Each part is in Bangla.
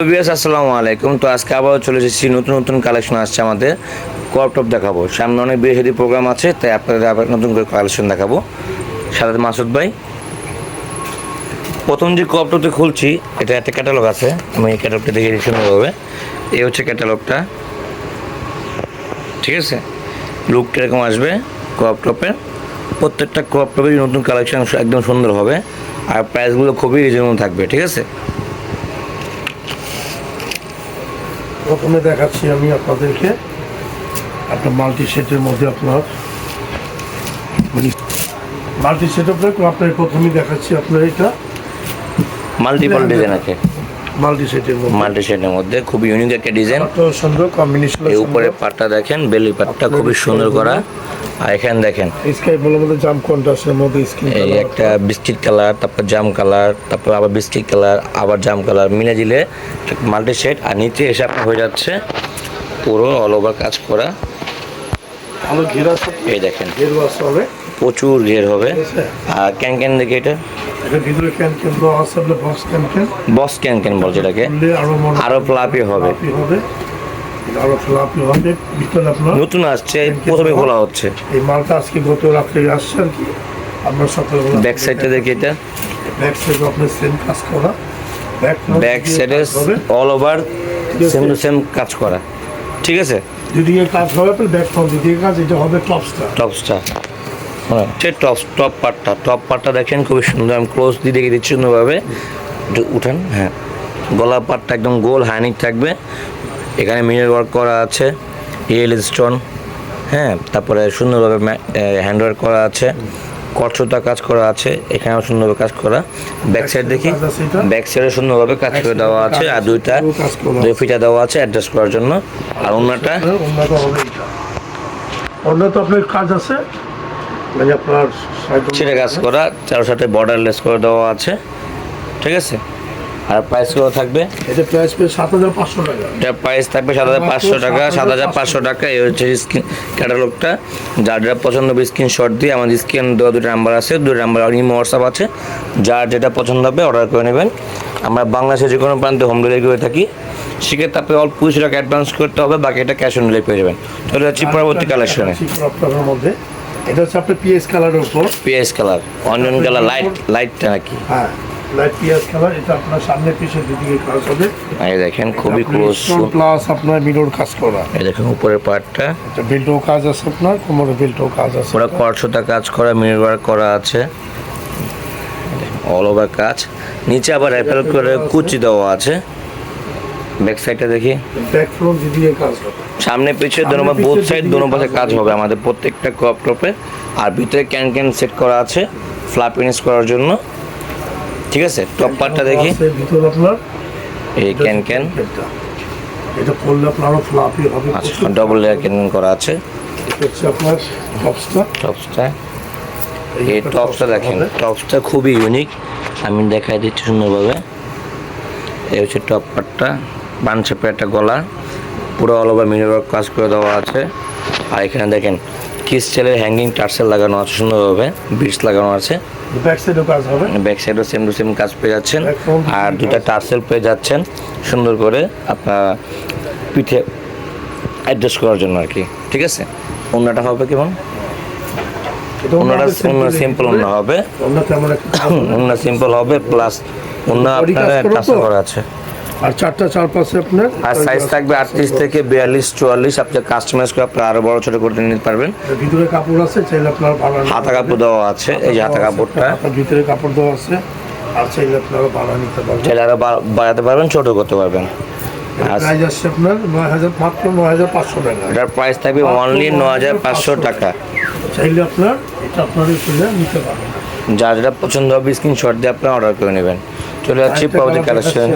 আসসালামু আলাইকুম। তো আজকে আবার চলে এসেছি। নতুন নতুন কালেকশন আসছে আমাদের। ক্রপ টপ দেখাবো। সামনে অনেক বিয়ে প্রোগ্রাম আছে, তাই আপনাদের আবার নতুন করে কালেকশন দেখাবো। সাথে মাসুদ ভাই, প্রথম যে ক্রপ টপটা খুলছি, এটা একটা ক্যাটালগ আছে। আমি এই ক্যাটালগটা দেখে দিচ্ছি সুন্দরভাবে। এই হচ্ছে ক্যাটালগটা ঠিক আছে? লুক কীরকম আসবে ক্রপ টপের প্রত্যেকটা ক্রপ টপের নতুন কালেকশন একদম সুন্দর হবে। আর প্রাইসগুলো খুবই রিজনেবল থাকবে। ঠিক আছে? প্রথমে দেখাচ্ছি আমি আপনাদেরকে। একটা মাল্টি সেটের মধ্যে আপনার মাল্টি সেট আপনার আপনার প্রথমেই দেখাচ্ছি আপনার এটা। মাল্টিপল ডিজাইন আছে মাল্টি সেটের মধ্যে। মাল্টি শেডের মধ্যে খুব ইউনিক একটা ডিজাইন সুন্দর কম্বিনেশন এই উপরে পাটটা দেখেন বেলি পাটটা খুবই সুন্দর করা। আর এখানে দেখেন স্কাই বলে মধ্যে জাম কন্ট্রাস্টের মধ্যে স্কিন এই একটা বিস্কিট কালার তারপর জাম কালার তারপর আবার বিস্কিট কালার আবার জাম কালার মিলে দিলে মাল্টি শেড আর নিচে এসে আপনার হয়ে যাচ্ছে পুরো অল ওভার কাজ করা। ভালো ঘেরা এই দেখেন। ঘেরও আছে হবে প্রচুর ঘের হবে। আর ক্যান ক্যান দেখে এটা। Box can can boss can can. বলছে এটাকে আরও ফ্লাপি হবে নতুন আসছে প্রথমে খোলা হচ্ছে। এই মালটা আজকে গত রাত্রে আসছে আর কি। আপনার সকালবেলা ব্যাক সাইডটা দেখি এটা। ব্যাক সাইড আপনার সেম কাজ করা। ব্যাক সাইডে all over same to same কাজ করা। ঠিক আছে? দুদিকে কাজ হবে আপনার ব্যাক ফ্রন্ট দুদিকে কাজ এটা হবে টপসটা হ্যাঁ সে টপ টপ পার্টটা টপ পার্টটা দেখেন খুবই সুন্দর। আমি ক্লোজ দিয়ে দেখে দিচ্ছি সুন্দরভাবে উঠান হ্যাঁ। গলা পার্টটা একদম গোল হাইনিক থাকবে। এখানে মিরর ওয়ার্ক করা আছে রিয়েল স্টোন হ্যাঁ। তারপরে সুন্দরভাবে হ্যান্ড ওয়ার্ক করা আছে। কচ্ছতা কাজ করা আছে এখানেও সুন্দরভাবে কাজ করা। ব্যাক সাইড দেখি? ব্যাক সাইডে সুন্দরভাবে কাজ করে দেওয়া আছে আর দুইটা দুই ফিটা দেওয়া আছে অ্যাডজাস্ট করার জন্য। আর অন্যটা? এটা উন্নত আপনার কাজ আছে। মানে আপনার ছিঁড়ে কাজ করা চার সাথে বর্ডারলেস করে দেওয়া আছে। ঠিক আছে? আর প্রাইস কত থাকবে? এটা প্রাইস পেয়ে সাত হাজার পাঁচশো টাকা। এটা প্রাইস থাকবে সাত হাজার পাঁচশো টাকা সাত হাজার পাঁচশো। টাকা। এই হচ্ছে স্ক্রিন ক্যাটালগটা যার যেটা পছন্দ হবে স্ক্রিনশট দিয়ে আমাদের স্ক্রিন দেওয়া দুটো নাম্বার আছে। দুটো নাম্বার ইমো হোয়াটসঅ্যাপ আছে। যার যেটা পছন্দ হবে অর্ডার করে নেবেন। আমরা বাংলাদেশে যে কোনো প্রান্তে হোম ডেলিভারি করে থাকি। সেক্ষেত্রে আপনি অল্প কিছু টাকা অ্যাডভান্স করতে হবে বাকিটা ক্যাশ অন ডেলিভারি পেয়ে যাবেন চলে যাচ্ছি পরবর্তী কালেকশনে মধ্যে। এটা হচ্ছে আপনার পিএস কালারের উপর। PS colour onion colour light লাইটটা নাকি? হ্যাঁ লাইট পিএস কালার এটা আপনার সামনে দুদিকে কাজ হবে। এই দেখেন খুবই ক্লোজ প্লাস আপনার মিরর কাজ করা। এই দেখেন উপরের পার্টটা। এটা বেল্টও কাজ আছে আপনার কোমরে বেল্টও কাজ আছে। পুরো কড়ছটা কাজ করা মিরর ওয়ার্ক করা আছে। অল ওভার কাজ। নিচে আবার অ্যাপেল করে কুচি দেওয়া আছে। ব্যাক সাইডটা দেখি। ব্যাক ফ্রন্ট দুদিকে কাজ হবে। সামনে পিছিয়ে দোনো বোথ সাইড দোনো পাশে কাজ হবে। আমাদের প্রত্যেকটা ক্রপ টপে আর ভিতরে ক্যান ক্যান সেট করা আছে ফ্লাপ ইনিস করার জন্য। ঠিক আছে? টপ পার্টটা দেখি। এই ক্যান ক্যান এটা। পড়লে আপনার ফ্লাপি হবে। আচ্ছা ডবল লেয়ার ক্যান করা আছে। আপনার টপসটা টপসটা এই টপসটা দেখেন টপসটা খুবই ইউনিক আমি দেখাই দিচ্ছি সুন্দরভাবে। এই হচ্ছে টপ পার্টটা বান শেপের একটা গলা। পুরো অল ওভার মিনি ওয়ার্ক কাজ করে দেওয়া আছে। আর এখানে দেখেন কিস ছেলের হ্যাঙ্গিং টার্সেল লাগানো আছে সুন্দরভাবে বিটস লাগানো আছে। ব্যাক সাইডেও কাজ হবে। ব্যাক সাইডও সেম টু সেম কাজ পেয়ে যাচ্ছেন। আর দুটা টার্সেল পেয়ে যাচ্ছেন সুন্দর করে আপনার পিঠে অ্যাডজাস্ট করার জন্য আর কি ঠিক আছে? অন্যটা হবে কেমন? সিম্পল হবে। অন্য সিম্পল হবে প্লাস Body আপনার টার্সেল করা আছে। আর চারটা চার পাশে আপনার আর সাইজ থাকবে আটত্রিশ থেকে বিয়াল্লিশ চুয়াল্লিশ। আপনি কাস্টমাইজ করে আপনি আরও বড় ছোট করতে নিতে পারবেন। ভিতরে কাপড় আছে চাইলে আপনার নিতে হাতা কাপড় দেওয়া আছে এই যে হাতা কাপড়টা। ভিতরে কাপড় দেওয়া আছে আর চাইলে আপনারা ভাড়া নিতে পারবেন। চাইলে আরও বাড়াতে পারবেন ছোট করতে পারবেন। আর প্রাইস আসছে আপনার নয় হাজার মাত্র নয় হাজার পাঁচশো টাকা। এটার প্রাইস থাকবে অনলি ন হাজার পাঁচশো টাকা। চাইলে আপনার এটা আপনার নিতে পারবেন। যার যেটা পছন্দ হবে স্ক্রিনশট দিয়ে আপনি অর্ডার করে নেবেন। চলে যাচ্ছি colour কালেকশন।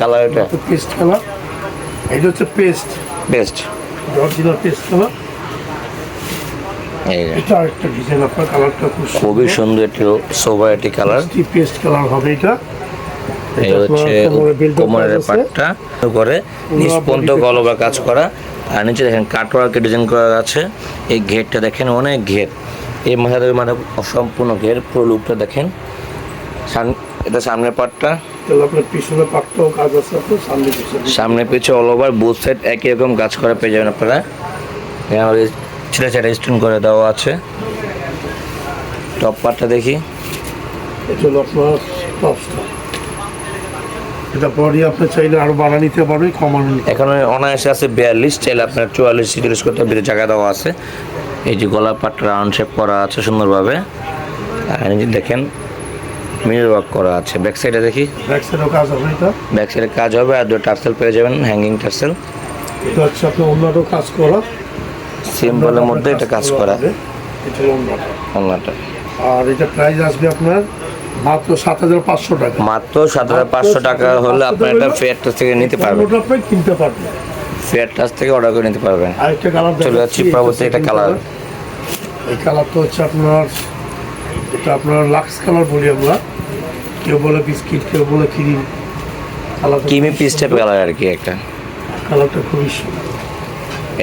কালার এটা। পেস্ট কালার এটা হচ্ছে paste best original paste colour খুবই সুন্দর একটি সোভার একটি কালার পেস্ট কালার হবে এটা। এই হচ্ছে কোমরের পাটটা। করে নিষ্পন্ত গলবা কাজ করা। আর নিচে দেখেন কাটওয়ার্কে ডিজাইন করা আছে। এই ঘেরটা দেখেন অনেক ঘের। এই মাথাতে মানে অসম্পূর্ণ ঘের। পুরো লুকটা দেখেন। এটা সামনের আছে সামনে পিছনে পিছে অল ওভার বুথ সাইড একই রকম গাছ করা পেয়ে যাবেন আপনারা। ছেলে ছেলে স্টোন করে দেওয়া আছে। টপ পার্টটা দেখি। এটা আপনি চাইলে আরও বাড়া নিতে পারবে কমানো এখানে অনায়াসে আছে বিয়াল্লিশ চাইলে আপনার চুয়াল্লিশ ছিচল্লিশ করতে ভিতরে জায়গা দেওয়া আছে। এই যে পাটটা রাউন্ড শেপ করা আছে সুন্দরভাবে। আর দেখেন মিরর ওয়ার্ক করা আছে। ব্যাক সাইডে দেখি। ব্যাক সাইডেও কাজ হবে এটা? ব্যাক সাইডে কাজ হবে আর দুটো টার্সেল পেয়ে যাবেন হ্যাঙ্গিং টার্সেল। এটা হচ্ছে আপনি অন্যটাও কাজ করা। সিম্পলের মধ্যে এটা কাজ করা। এটা অন্যটা অন্যটা আর এটা প্রাইস আসবে আপনার মাত্র সাত হাজার পাঁচশো টাকা। মাত্র সাত হাজার পাঁচশো টাকা হলে আপনার এটা ফেয়ার টাচ থেকে নিতে পারবেন। ওটা আপনি কিনতে পারবেন। ফেয়ার টাচ থেকে অর্ডার করে নিতে পারবেন। আরেকটা কালার চলে যাচ্ছি পরবর্তী একটা কালার এই কালার তো হচ্ছে আপনার এটা আপনার লাক্স কালার বলি আমরা। কেউ বলে বিস্কিট কেউ বলে ক্রিম। কালারটা কিমি পিস টাইপ কালার আর কি একটা। কালারটা খুবই সুন্দর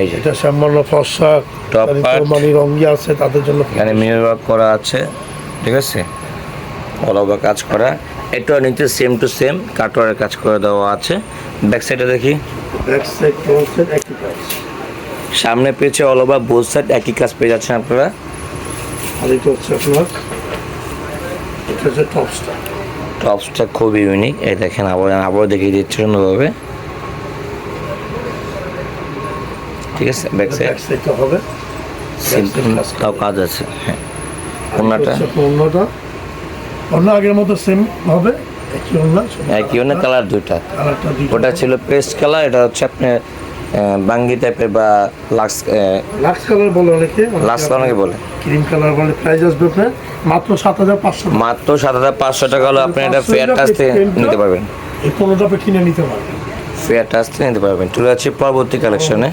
এই যে। এটা সামান্য ফর্সা যাদের part। কোরবানি রঙ্গি আছে তাদের জন্য এখানে মিরর ওয়ার্ক করা আছে ঠিক আছে? অল ওভার কাজ করা। এটা নিচে সেম টু সেম কাটোয়ারের কাজ করে দেওয়া আছে। ব্যাক সাইডে দেখি। ব্যাক সাইড হচ্ছে একই প্রাইস সামনে পেয়েছে অল ওভার বোথ সাইড একই কাজ পেয়ে যাচ্ছেন আপনারা। আর এটা হচ্ছে আপনার। এটা হচ্ছে টপসটা টপসটা খুবই ইউনিক এই দেখেন আবার আবারও দেখিয়ে দিচ্ছি সুন্দরভাবে ঠিক আছে ব্যাক সাইড হবে। সিম্পল তাও কাজ আছে হ্যাঁ। ওনাটা অন্যটা অন্য আগের মতো সেম হবে। একই অন্য কালার দুইটা। ওটা ছিল পেস্ট কালার এটা হচ্ছে আপনার বাঙ্গি টাইপের বা লাক্স লাক্স কালার বলে অনেকে লাক্স অনেকে বলে। ক্রিম কালার বলে প্রাইস আসবে আপনার মাত্র সাত হাজার পাঁচশো মাত্র সাত হাজার পাঁচশো টাকা হলে আপনি এটা ফেয়ার টাচ থেকে নিতে পারবেন। এই পনেরোটা কিনে নিতে পারবেন। ফেয়ার টাচ থেকে নিতে পারবেন। চলে যাচ্ছি পরবর্তী কালেকশনে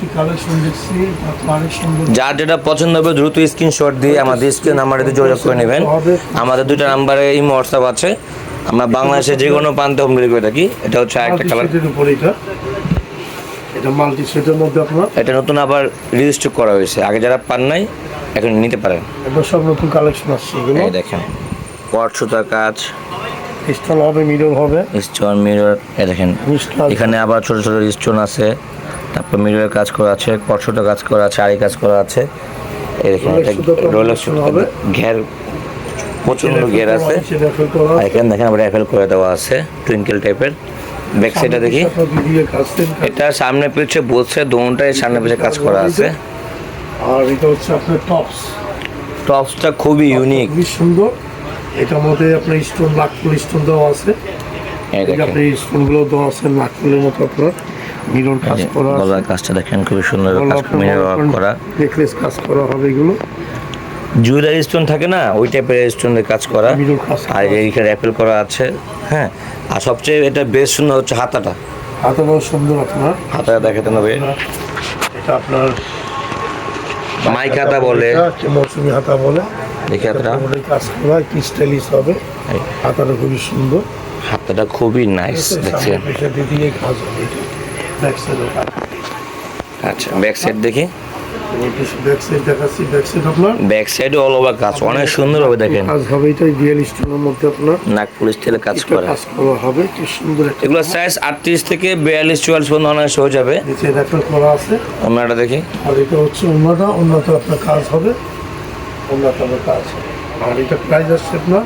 যার যেটা পছন্দ হবে দ্রুত স্ক্রিনশট দিয়ে আমাদের স্ক্রিন নাম্বারে যোগাযোগ করে নেবেন। আমাদের দুইটা নাম্বারে এই হোয়াটসঅ্যাপ আছে। আমরা বাংলাদেশে যে কোনো প্রান্তে হোম ডেলিভারি করে থাকি এটা হচ্ছে আরেকটা কালার এটা মাল্টি সেটের মধ্যে আপনার? এটা নতুন আবার রেজিস্টার করা হয়েছে। আগে যারা পান নাই এখন নিতে পারেন। এবার সব নতুন কালেকশন আসছে এগুলো। এই দেখেন কট সুতার কাজ। স্টল হবে মিরর হবে। স্টোন মিরর এ দেখেন এখানে আবার ছোট ছোট স্টোন আছে। তারপর মিররের কাজ করা আছে কটসুটা কাজ করা আছে আড়ি কাজ করা আছে। এই দেখেন এটা রোলেক্স হবে। ঘের প্রচণ্ড ঘের আছে। এখানে দেখেন আবার অ্যাপেল করে দেওয়া আছে টুইঙ্কেল টাইপের ব্যাক সাইডটা দেখি। এটা সামনে পিছে বলছে দোনটাই সামনে পিছে কাজ করা আছে। আর এটা হচ্ছে আপনার টপস টপসটা খুবই ইউনিক খুবই সুন্দর। এটার মধ্যে আপনার স্টোন নাকফুল স্টোন দেওয়া আছে। আপনি স্টোনগুলো দেওয়া আছে নাকফুলের মতো আপনার। মিরর কাজ করা গলার কাজটা দেখেন খুবই সুন্দর কাজ মিরর করা। নেকলেস কাজ করা হবে এগুলো। জুয়েলারি স্টোন থাকে না ওই টাইপের স্টোনের কাজ করা। আর এইখানে অ্যাপেল করা আছে হ্যাঁ। আর সবচেয়ে এটা বেশ সুন্দর হচ্ছে হাতাটা। হাতাটাও সুন্দর আপনার। হাতাটা দেখাতে হবে। এটা আপনার মাইক হাতা বলে। মৌসুমি হাতা বলে। দেখি হাতাটা কাজ করা কি স্টাইলিশ হবে। হাতাটা খুবই সুন্দর। হাতাটা খুবই নাইস দেখছেন? আচ্ছা ব্যাক সাইড দেখি। ব্যাক সাইড দেখাচ্ছি? ব্যাক সাইড আপনার? ব্যাক সাইডে অল ওভার কাজ অনেক সুন্দর হবে দেখেন। কাজ হবে এটা রিয়েল স্টোনের মধ্যে আপনার। নাক পুলিশ কাজ করা। কাজ করা হবে কি সুন্দর এগুলো সাইজ আটত্রিশ থেকে বিয়াল্লিশ চুয়াল্লিশ পর্যন্ত অনায়াসে হয়ে যাবে নিচে রেফার করা আছে। অন্যটা দেখি। আর এটা হচ্ছে অন্যটা আপনার কাজ হবে। আপনার কাজ আর এটা প্রাইস আসছে আপনার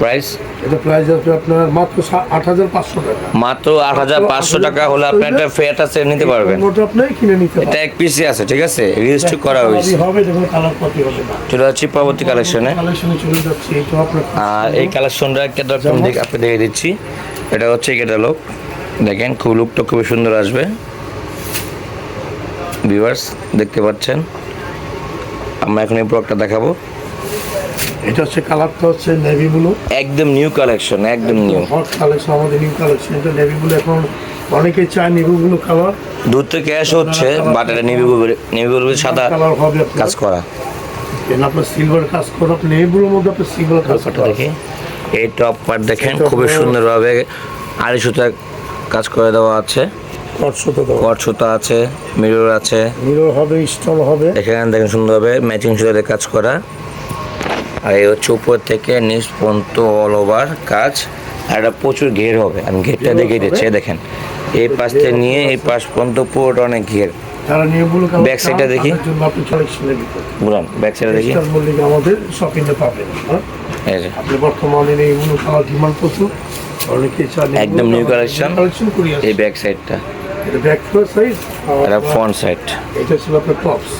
প্রাইস এটা প্রাইস আসবে আপনার মাত্র আট হাজার পাঁচশো টাকা। মাত্র আট হাজার পাঁচশো টাকা হলে আপনি একটা ফেয়ার টাচে নিতে পারবেন। অন্যটা আপনি কিনে নিতে এটা এক পিসই আছে ঠিক আছে? রেজিস্টার করা হয়েছে। হবে দেখুন কালার কপি হবে চলে যাচ্ছি পরবর্তী কালেকশনে কালেকশনে চলে যাচ্ছে এইটা আপনার আর এই কালেকশনটা দরকার দিকে আপনি দেখে দিচ্ছি। এটা হচ্ছে ক্যাটালগ দেখেন খুব লুকটা খুবই সুন্দর আসবে। ভিউয়ার্স দেখতে পাচ্ছেন? আমরা এখন এই প্রোডাক্টটা দেখাবো। এটা হচ্ছে কালারটা হচ্ছে নেভি ব্লু একদম নিউ কালেকশন একদম নিউ হট কালেকশন আমাদের নিউ কালেকশন এটা নেভি ব্লু এখন অনেকে চায় নেভি ব্লু কালার দূর থেকে ক্যাশ হচ্ছে বাট এটা নেভি ব্লু নেভি ব্লু সাদা কালার হবে কাজ করা। এখানে আপনার সিলভার কাজ করা। আপনি নেভি ব্লুর মধ্যে আপনার সিলভার কাজ করা। দেখি। এই টপ পার্ট দেখেন খুবই সুন্দরভাবে আড়াই সুতা কাজ করে দেওয়া আছে। হট কট সুতা আছে মিরর আছে। মিরর হবে স্টোন হবে। এখানে দেখেন সুন্দরভাবে ম্যাচিং সুতাতে কাজ করা। আর এই হচ্ছে উপর থেকে নিচ পর্যন্ত অল ওভার কাজ। আর এটা প্রচুর ঘের হবে। আমি ঘেরটা দেখে দিচ্ছি দেখেন। এই পাশ থেকে নিয়ে এই পাশ পর্যন্ত পুরোটা অনেক ঘের। দেখি। বুঝলাম ব্যাক দেখি। আমাদের পাবেন হ্যাঁ? এই যে। আপনি বর্তমানে এই ব্লু ডিমান্ড প্রচুর। অনেকে চান একদম কালেকশন এই ব্যাক সাইডটা এটা ব্যাক ফ্রন্ট সাইড এটা ছিল আপনার টপস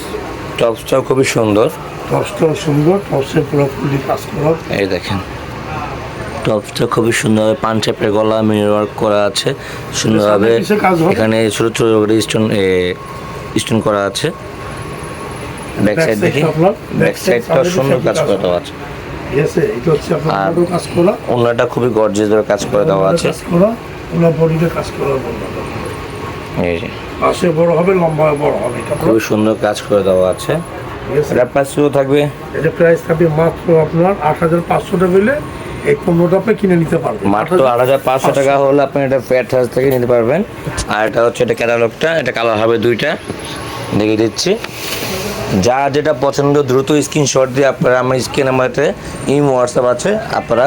টপসটাও খুবই সুন্দর। টপসটা সুন্দর টপসের পুরো ফুলি কাজ করা। এই দেখেন টপসটা খুবই সুন্দর পান শেপের গলা মিরর ওয়ার্ক করা আছে সুন্দরভাবে এখানে ছোট ছোট করে স্টোন স্টোন করা আছে। ব্যাক সাইড দেখি। ব্যাক সাইডটা সুন্দর কাজ করে। দেওয়া আছে। আর- অন্যটা খুবই গর্জেস ধরে কাজ করে দেওয়া আছে। কাজ করা ওনার বডিতে কাজ করা বলব এই যে। পাশে বড় হবে লম্বা বড় হবে খুবই সুন্দর কাজ করে দেওয়া আছে। এটা প্রাইস থাকবে। এটা প্রাইস থাকবে মাত্র আপনার আট হাজার পাঁচশো টাকা হলে এই পণ্যটা আপনি কিনে নিতে পারবেন। মাত্র আট হাজার পাঁচশো টাকা হলে আপনি এটা ফ্যাট হাউস থেকে নিতে পারবেন। আর এটা হচ্ছে এটা ক্যাটালগটা এটা কালার হবে দুইটা। দেখিয়ে দিচ্ছি। যা যেটা পছন্দ দ্রুত স্ক্রিনশট দিয়ে আপনারা আমার স্ক্রিন নাম্বারতে ইম হোয়াটসঅ্যাপ আছে আপনারা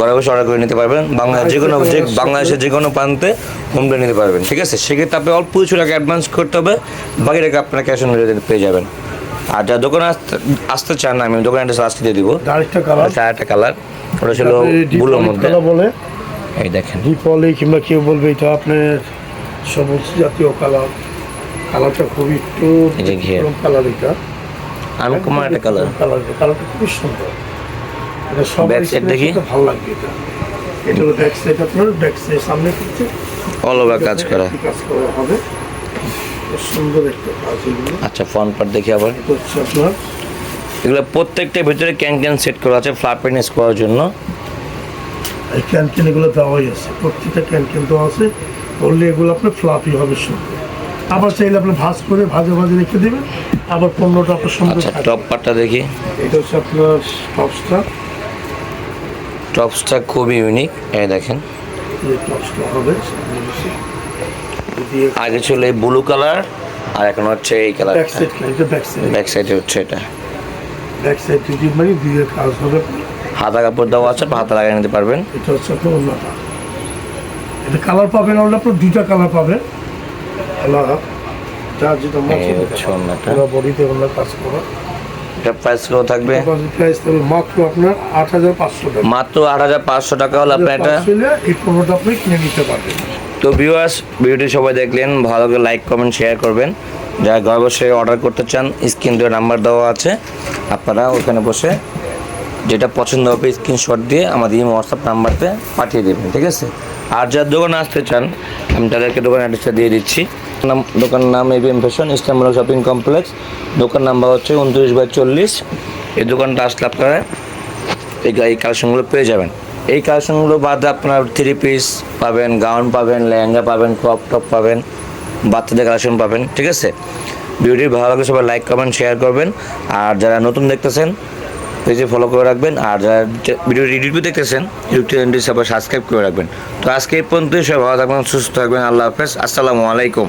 ঘরে বসে অর্ডার করে নিতে পারবেন। বাংলা যে কোনো যে বাংলাদেশের যে কোনো প্রান্তে হোম ডেলিভারি নিতে পারবেন। ঠিক আছে? সেক্ষেত্রে আপনি অল্প কিছু টাকা অ্যাডভান্স করতে হবে। বাকি টাকা আপনার ক্যাশ অন ডেলিভারি পেয়ে যাবেন। আর যা দোকানে আসতে চান না আমি দোকানে একটা আসতে দিয়ে দিব। আরেকটা কালার একটা কালার ওটা ছিল বুলোর মধ্যে। বলে। এই দেখেন। ডিপলে কিংবা কেউ বলবে এটা আপনার সবুজ জাতীয় কালার কালারটা খুবই একটু কালার এটা। আমি কুমার একটা কালার কালার কালারটা খুবই সুন্দর। এটা সব Back side দেখি। ভালো লাগবে এটা। এটা ব্যাক সাইড আপনার ব্যাক সাইড সামনে কিছু অল ওভার কাজ করা। কাজ করা হবে। সুন্দর একটা কাজ এগুলো আচ্ছা ফ্রন্ট পার্ট দেখি আবার। হচ্ছে আপনার এগুলো প্রত্যেকটার ভিতরে ক্যান ক্যান সেট করা আছে ফ্লাপেনেস করার জন্য। এই ক্যানকেন এগুলো দেওয়াই আছে প্রত্যেকটা ক্যানকেন দেওয়া আছে। বললে এগুলো আপনার ফ্লাপি হবে সুন্দর। আবার চাইলে আপনি ভাজ করে ভাজে ভাজে রেখে দেবেন আবার পণ্যটা আপনার সুন্দর আচ্ছা টপ পার্টটা দেখি। এটা হচ্ছে আপনার টপসটা টপসটা খুবই ইউনিক এই দেখেন। এই টপসটা হবে আগে ছিল এই ব্লু কালার আর এখন হচ্ছে এই কালার ব্যাক সাইড হচ্ছে এটা। ব্যাক সাইড যদি মানে দিয়ে কাজ হবে হাতা কাপড় দেওয়া আছে হাতে লাগিয়ে নিতে পারবেন। এটা হচ্ছে আপনার অন্যটা এটা কালার পাবেন হলে আপনার দুইটা কালার পাবেন। আলাদা যার যেটা পুরো বডিতে অন্য কাজ করা। এটা প্রাইস কত থাকবে? প্রাইস থাকবে মাত্র আপনার আট হাজার পাঁচশো টাকা। মাত্র আট হাজার পাঁচশো টাকা হলে আপনি এটা এই আপনি কিনে নিতে পারবেন। তো ভিউয়ার্স ভিডিওটি সবাই দেখলেন, ভালো করে লাইক কমেন্ট শেয়ার করবেন। যারা ঘরে বসে অর্ডার করতে চান স্ক্রিন দিয়ে নাম্বার দেওয়া আছে, আপনারা ওখানে বসে যেটা পছন্দ হবে স্ক্রিনশট দিয়ে আমাদের এই হোয়াটসঅ্যাপ নাম্বারতে পাঠিয়ে দেবেন, ঠিক আছে? আর যার দোকানে আসতে চান, আমি তাদেরকে দোকান অ্যাড্রেসটা দিয়ে দিচ্ছি। নাম দোকানের নাম এবিএম ফ্যাশন ইস্টামুলা শপিং কমপ্লেক্স দোকান নাম্বার হচ্ছে উনত্রিশ বাই চল্লিশ। এই দোকানটা আসলে আপনারা এই কালেকশনগুলো পেয়ে যাবেন। এই কালেকশনগুলো বাদে আপনার থ্রি পিস পাবেন গাউন পাবেন, লেহেঙ্গা পাবেন ক্রপ টপ পাবেন, বাচ্চাদের কালেকশন পাবেন, ঠিক আছে? ভিডিওটি ভালো লাগলে সবাই লাইক কমেন্ট শেয়ার করবেন। আর যারা নতুন দেখতেছেন পেজে ফলো করে রাখবেন। আর যারা ভিডিও রিভিউ দেখতেছেন ইউটিউব চ্যানেলটি সবাই সাবস্ক্রাইব করে রাখবেন। তো আজকে এই পর্যন্তই, সবাই ভালো থাকবেন, সুস্থ থাকবেন, আল্লাহ হাফেজ, আসসালামু আলাইকুম।